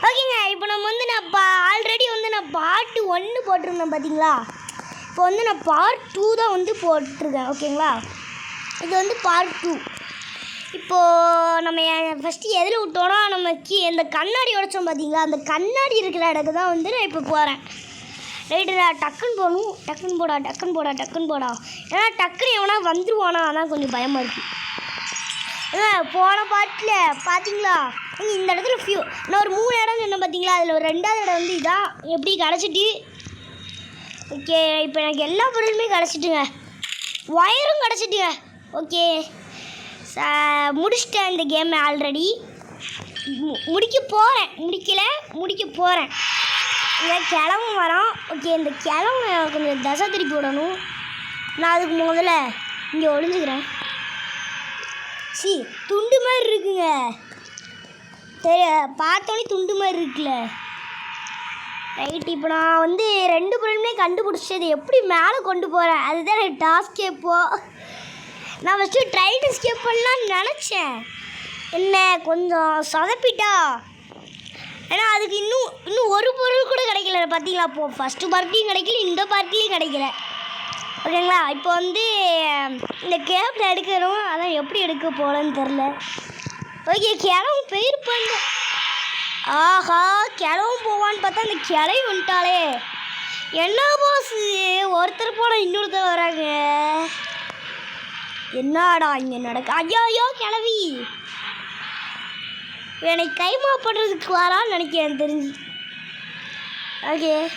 ஓகேங்க இப்போ நம்ம வந்து நான் பா ஆல்ரெடி வந்து நான் பாட்டு ஒன்று போட்டிருந்தேன் பார்த்தீங்களா இப்போ வந்து நான் பார்ட் டூ தான் வந்து போட்டிருக்கேன் ஓகேங்களா? இது வந்து பார்ட் டூ இப்போது நம்ம ஃபஸ்ட்டு எதில் விட்டோன்னா நம்ம கீ இந்த கண்ணாடி உடைச்சோம் பார்த்தீங்களா அந்த கண்ணாடி இருக்கிற இடத்துக்கு தான் வந்து நான் இப்போ போகிறேன் ரைட்டுடா டக்குன்னு போகணும் டக்குன்னு போடா டக்குன்னு போடா டக்குன்னு போடா. ஏன்னா டக்குன்னு எவனா வந்துடுவானா அதான் கொஞ்சம் பயமாக இருக்குது அதான் போன பாட்டில் பார்த்தீங்களா இந்த இடத்துல ஃபியூ நான் ஒரு மூணு இடம் சொன்னேன் பார்த்தீங்களா அதில் ஒரு ரெண்டாவது இடம் வந்து இதான் எப்படி கிடச்சிட்டு? ஓகே இப்போ எனக்கு எல்லா பொருளுமே கிடச்சிட்டுங்க. ஒயரும் கிடச்சிட்டுங்க. ஓகே ச முடிச்சிட்டேன் இந்த கேமை ஆல்ரெடி முடிக்க போகிறேன் முடிக்கலை முடிக்க போகிறேன் இந்த கிழமை வரோம் ஓகே இந்த கிழமை கொஞ்சம் தசை திருப்பி விடணும். நான் அதுக்கு முதல்ல இங்கே ஒளிஞ்சுக்கிறேன். சி துண்டு மாதிரி இருக்குங்க. தெரிய பார்த்தோன்னே துண்டு மாதிரி இருக்குல்ல. ரைட் இப்போ நான் வந்து ரெண்டு பொருளுமே கண்டுபிடிச்சது. எப்படி மேலே கொண்டு போகிறேன் அதுதான் எனக்கு டாஸ்கே நான் ஃபஸ்ட்டு ட்ரைன் எஸ்கேப் பண்ணலாம்னு நினச்சேன். என்ன கொஞ்சம் சொதப்பிட்டா? ஏன்னா அதுக்கு இன்னும் இன்னும் ஒரு பொருள் கூட கிடைக்கல பார்த்தீங்களா இப்போ ஃபஸ்ட்டு பார்ட்டியும் கிடைக்கல இந்த பார்ட்டிலையும் கிடைக்கல. ஓகேங்களா? இப்போ வந்து இந்த கேப்பில் எடுக்கணும் அதான் எப்படி எடுக்க போகலன்னு தெரில ஓகே கிளவும் போயிருப்பாங்க ஆஹா கிளவும் போவான்னு பார்த்தா அந்த கிளவி வந்துட்டாலே என்ன பாஸ் ஒருத்தர் போன இன்னொருத்தர் வராங்க. என்னடா இங்கே நடக்க ஐயோ ஐயோ கிளவி. என்னை கைமா பண்ணுறதுக்கு வரான்னு நினைக்கிறேன் தெரிஞ்சு. ஓகே.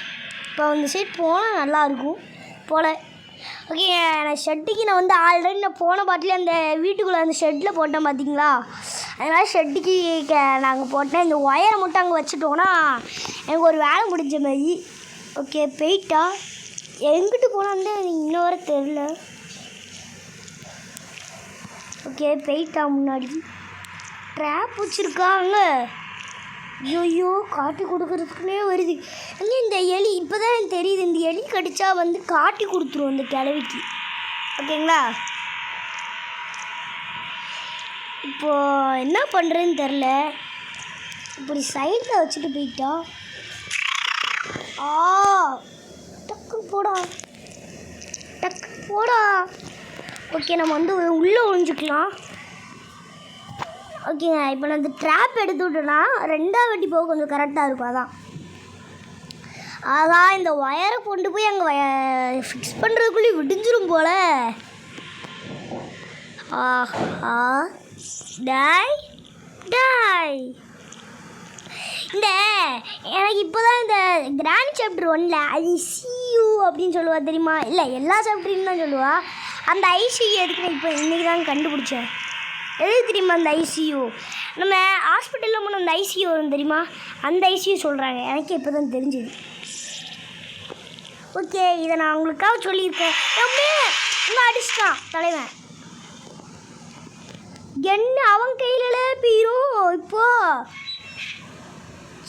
இப்போ அந்த சைட் போனால் நல்லாயிருக்கும். போல. ஓகே நான் ஷெட்டுக்கு நான் வந்து ஆல்ரெடி நான் போன பாட்டிலே அந்த வீட்டுக்குள்ளே அந்த ஷெட்டில் போட்டேன் பார்த்தீங்களா? அதனால் ஷெட்டுக்கு நாங்கள் போட்டேன். இந்த ஒயரை மட்டும் அங்கே வச்சுட்டோன்னா எனக்கு ஒரு வேலை முடிஞ்ச மாதிரி. ஓகே போயிட்டா. எங்கிட்டு போனான்னு எனக்கு இன்னும் வர தெரில. ஓகே போயிட்டா முன்னாடி. ட்ராப் வச்சுருக்காங்க. ஐயோ காட்டி கொடுக்குறதுக்குனே வருது. அங்கே இந்த எலி இப்போ தான் எனக்கு தெரியுது இந்த எலி கடித்தா வந்து காட்டி கொடுத்துரும் இந்த கிழவிக்கு. ஓகேங்களா? இப்போ என்ன பண்ணுறேன்னு தெரில இப்படி சைடில் வச்சுட்டு போயிட்டா. ஆ டக்கு போடா. டக்கு போடா. ஓகே நம்ம வந்து உள்ளே ஒழிஞ்சுக்கலாம் ஓகேங்க இப்போ நான் இந்த ட்ராப் எடுத்து விட்டேன்னா ரெண்டாவது வட்டி போக கொஞ்சம் கரெக்டாக இருக்கும் அதான். ஆகா இந்த ஒயரை கொண்டு போய் அங்கே ஃபிக்ஸ் பண்ணுறதுக்குள்ளே விடிஞ்சிரும் போல. ஆஹா டாய் டாய். இந்த எனக்கு இப்போ தான் இந்த கிராண்ட் சாப்டர் ஒன்ல ஐசியூ அப்படின்னு சொல்லுவா தெரியுமா? இல்லை எல்லா சாப்டரையும் தான் சொல்லுவா. அந்த ஐசியூ எதுக்கு நான் இப்போ இன்றைக்கி தான் கண்டுபிடிச்சேன். எது தெரியுமா அந்த ஐசியூ நம்ம ஹாஸ்பிட்டலில் போன அந்த ஐசியூ வரும் தெரியுமா? அந்த ஐசியூ சொல்கிறாங்க எனக்கு இப்போ தான் தெரிஞ்சுது. ஓகே இதை நான் உங்களுக்காக சொல்லியிருக்கேன். ரொம்ப இன்னும் அடிச்சிட்டான் தலைவன். என்ன அவன் கையில பீரும் இப்போ.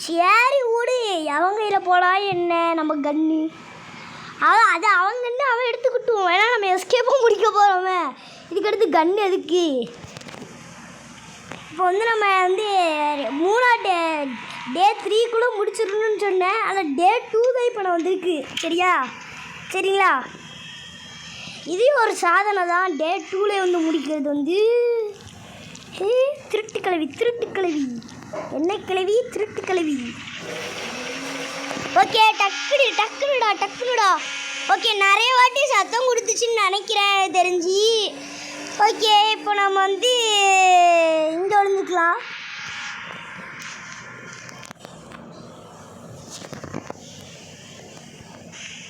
சரி ஓடு. அவன் கையில் போடா என்ன? நம்ம கன்னு அவன் அது அவன் கன்று அவன் எடுத்துக்கிட்டும் ஏன்னா நம்ம எஸ்கேப்பும் முடிக்க போகிறோமே இதுக்கடுத்து கன்று எதுக்கு? இப்போ வந்து நம்ம வந்து மூணா டே டே த்ரீக்குள்ளே முடிச்சிடணும்னு சொன்னேன். ஆனால் டே டூ தான் இப்போ நான் வந்திருக்கு. சரியா? சரிங்களா? இதையும் ஒரு சாதனை தான் டே டூவில் வந்து முடிக்கிறது வந்து. ஹே திருட்டு கிழவி திருட்டு கிழவி. என்ன கிழவி? திருட்டு கிழவி. ஓகே டக்குனு டக்குனுடா டக்குனுடா. ஓகே நிறைய வாட்டி சத்தம் கொடுத்துச்சுன்னு நினைக்கிறேன் தெரிஞ்சு. ஓகே இப்போ நம்ம வந்து இங்கே விழுந்துக்கலாம்.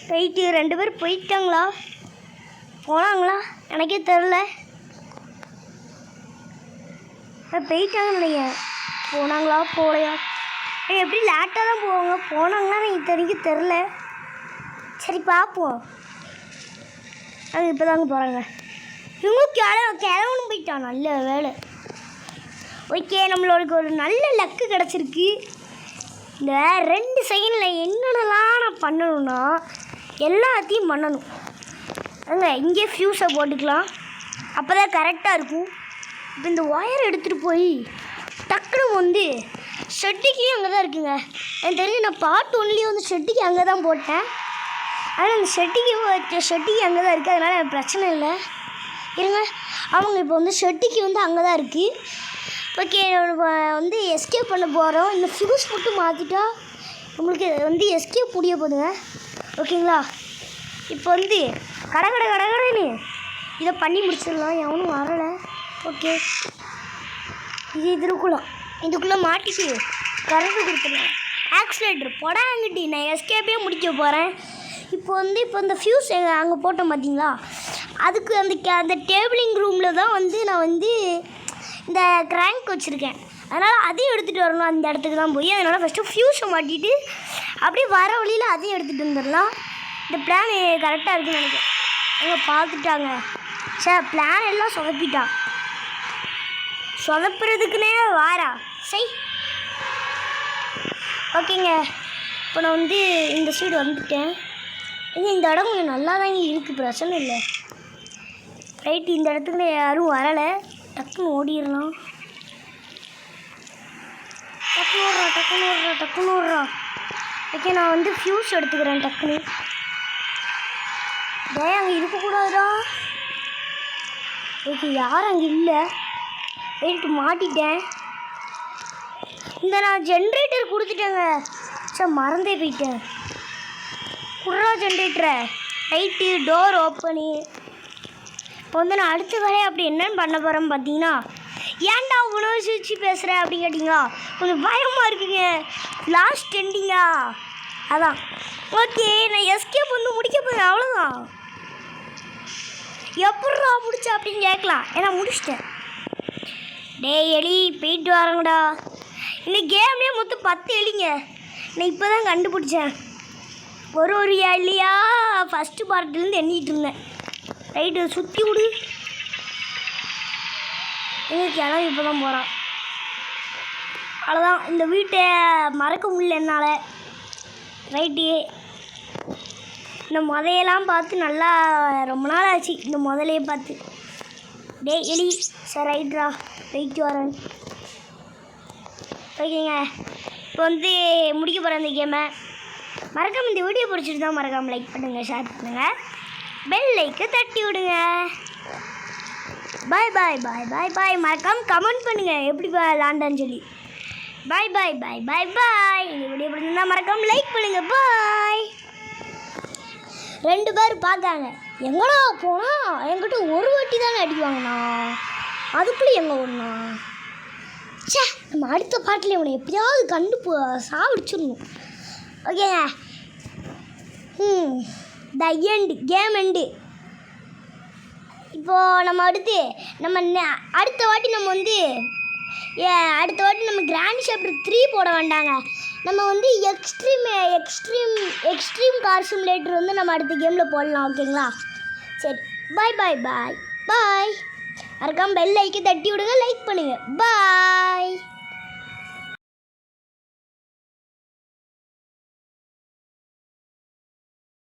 போயிட்டு ரெண்டு பேர் போயிட்டாங்களா? போனாங்களா? எனக்கே தெரில போயிட்டாங்கன்னு நினைக்கிறேன் போனாங்களா? போகலையா எப்படி லேட்டாக தான் போவாங்க? போனாங்கன்னா எனக்கு தெரிஞ்சு தெரில சரி பார்ப்போம். அது இப்போ தாங்க போகிறாங்க இவங்க கிள கிளம்புன்னு போயிட்டான் நல்ல வேலை. ஓகே நம்மளுக்கு ஒரு நல்ல லக்கு கிடச்சிருக்கு. இந்த ரெண்டு செகண்டில் என்னென்னலாம் நான் பண்ணணும்னா எல்லாத்தையும் பண்ணணும். அங்க இங்கே ஃப்யூஸை போட்டுக்கலாம். அப்போ தான் கரெக்டாக இருக்கும். இப்போ இந்த ஒயர் எடுத்துகிட்டு போய் டக்குனு வந்து ஷெட்டிக்கு அங்கே தான் இருக்குங்க. எனக்கு தெரிஞ்சு நான் பார்ட் ஒன்லேயே வந்து ஷெட்டிக்கு அங்கே தான் போட்டேன். ஆனால் அந்த ஷெட்டிக்கு ஷெட்டிக்கு அங்கே தான் இருக்குது அதனால் பிரச்சனை இல்லை. இருங்க அவங்க இப்போ வந்து ஷெட்டிக்கு வந்து அங்கே தான் இருக்குது ஓகே வந்து எஸ்கேப் பண்ண போகிறோம் இந்த ஃபியூஸ் மட்டும் மாற்றிட்டா உங்களுக்கு வந்து எஸ்கேப் புரிய போதுங்க. ஓகேங்களா இப்போ வந்து கட கட கட கடன்னு இதை பண்ணி முடிச்சிடலாம். எவனும் வரலை. ஓகே இது இதுக்குள்ளே இதுக்குள்ளே மாட்டிட்டு கரண்ட் கொடுத்துடலாம். ஆக்சிலேட்டர் போடாங்கிட்டி நான் எஸ்கேப்பே முடிக்க போகிறேன் இப்போ வந்து இப்போ இந்த ஃபியூஸ் அங்கே போட்டோம் பார்த்தீங்களா அதுக்கு அந்த அந்த டேபிளிங் ரூமில் தான் வந்து நான் வந்து இந்த கிராங்க் வச்சுருக்கேன். அதனால் அதையும் எடுத்துகிட்டு வரணும் அந்த இடத்துக்கு தான் போய். அதனால் ஃபஸ்ட்டு ஃபியூஸை மாட்டிட்டு அப்படியே வர வழியில் அதையும் எடுத்துகிட்டு வந்துடலாம். இந்த பிளான் கரெக்டாக இருக்குன்னு நினைக்கிறேன். அவங்க பார்த்துட்டாங்க. சார் பிளான் எல்லாம் சொதப்பிட்டான் சொதப்புறதுக்குனே வாரா சை. ஓகேங்க. இப்போ நான் வந்து இந்த சைடு வந்துட்டேன். இது இந்த இடம் கொஞ்சம் நல்லா தான் இருக்குது பிரச்சனை இல்லை. ரைட்டு இந்த இடத்துக்கு யாரும் வரலை. டக்குன்னு ஓடிடலாம். டக்குன்னு ஓடுறா டக்குன்னு ஓடுறா டக்குன்னு ஓடுறா. ஓகே நான் வந்து ஃபியூஸ் எடுத்துக்கிறேன் டக்குன்னு டே அங்கே இருக்கக்கூடாதுடா. ஓகே யாரும் அங்கே இல்லை? வெயிட் மாட்டிட்டேன். இந்த நான் ஜென்ரேட்டர் கொடுத்துட்டேங்க. சார் மறந்தே போயிட்டேன். குர்ரா ஜென்ரேட்டரை லைட்டு டோர் ஓப்பனு இப்போ வந்து நான் அடுத்த வேலையை அப்படி என்னன்னு பண்ண போகிறேன்னு பார்த்தீங்கன்னா ஏன்டா உணவு சிரிச்சு பேசுகிறேன் அப்படின்னு கேட்டிங்களா? கொஞ்சம் பயமாக இருக்குங்க. லாஸ்ட் எண்டிங்கா அதான். ஓகே நான் எஸ்கேப் வந்து முடிக்க போகிறேன் அவ்வளோதான் எப்பட்றா முடிச்ச அப்படின்னு கேட்கலாம். ஏன்னா முடிச்சிட்டேன். டேய் எலி போயிட்டு வரேங்கடா இந்த கேம்லேயே மொத்தம் பத்து எலிங்க. நான் இப்போ தான் கண்டுபிடிச்சேன். ஒரு ஒரு எலியா? ஃபஸ்ட்டு பார்ட்டிலேருந்து எண்ணிட்டு இருந்தேன். ரைட்டு சுற்றி விடு. எங்க கிளம்பி இப்போ தான் போகிறான் அவ்வளோதான் இந்த வீட்டை மறக்க முடியல என்னால். ரைட்டு இந்த முதையெல்லாம் பார்த்து நல்லா ரொம்ப நாள் ஆச்சு. இந்த முதலையே பார்த்து. டே எலி. சார் ரைட்ரா ரைட்டு வரேன். ஓகேங்க இப்போ வந்து முடிக்க போகிறேன் இந்த கேமை மறக்காமல் இந்த வீடியோ பிடிச்சிட்டு தான் மறக்காமல் லைக் பண்ணுங்கள் ஷேர் பண்ணுங்கள் பெல்லைக்கு தட்டி விடுங்க பாய் பாய் பாய் பாய் பாய் மறக்காம கமெண்ட் பண்ணுங்கள் எப்படி விளாண்டான்னு சொல்லி. பாய் பாய் பாய் பாய் பாய் இந்த வீடியோ பிடிச்சிருந்தா மறக்காம லைக் பண்ணுங்கள் பாய் ரெண்டு பேர் பார்த்தாங்க. எங்கடா போனால் என்கிட்ட ஒரு வாட்டி தானே அடிக்குவாங்கண்ணா அதுக்குள்ளே எங்கே ஒன்றா ச்சே நம்ம அடுத்த பாட்டில் இவனை எப்படியாவது கண்டு போ சாப்பிடிச்சிடணும் ஓகேங்க ம் த எண்ட் கேம் எண்டு இப்போது நம்ம அடுத்து நம்ம அடுத்த வாட்டி நம்ம வந்து ஏ அடுத்த வாட்டி நம்ம கிராண்ட் ஷாப்டர் த்ரீ போட வேண்டாங்க. நம்ம வந்து extreme extreme extreme car simulator வந்து நம்ம அடுத்த கேமில் போடலாம் ஓகேங்களா சரி. பாய் பாய் பாய் பாய் மறக்காமல் பெல் லைக்கை தட்டி விடுங்க லைக் பண்ணுங்கள் பாய்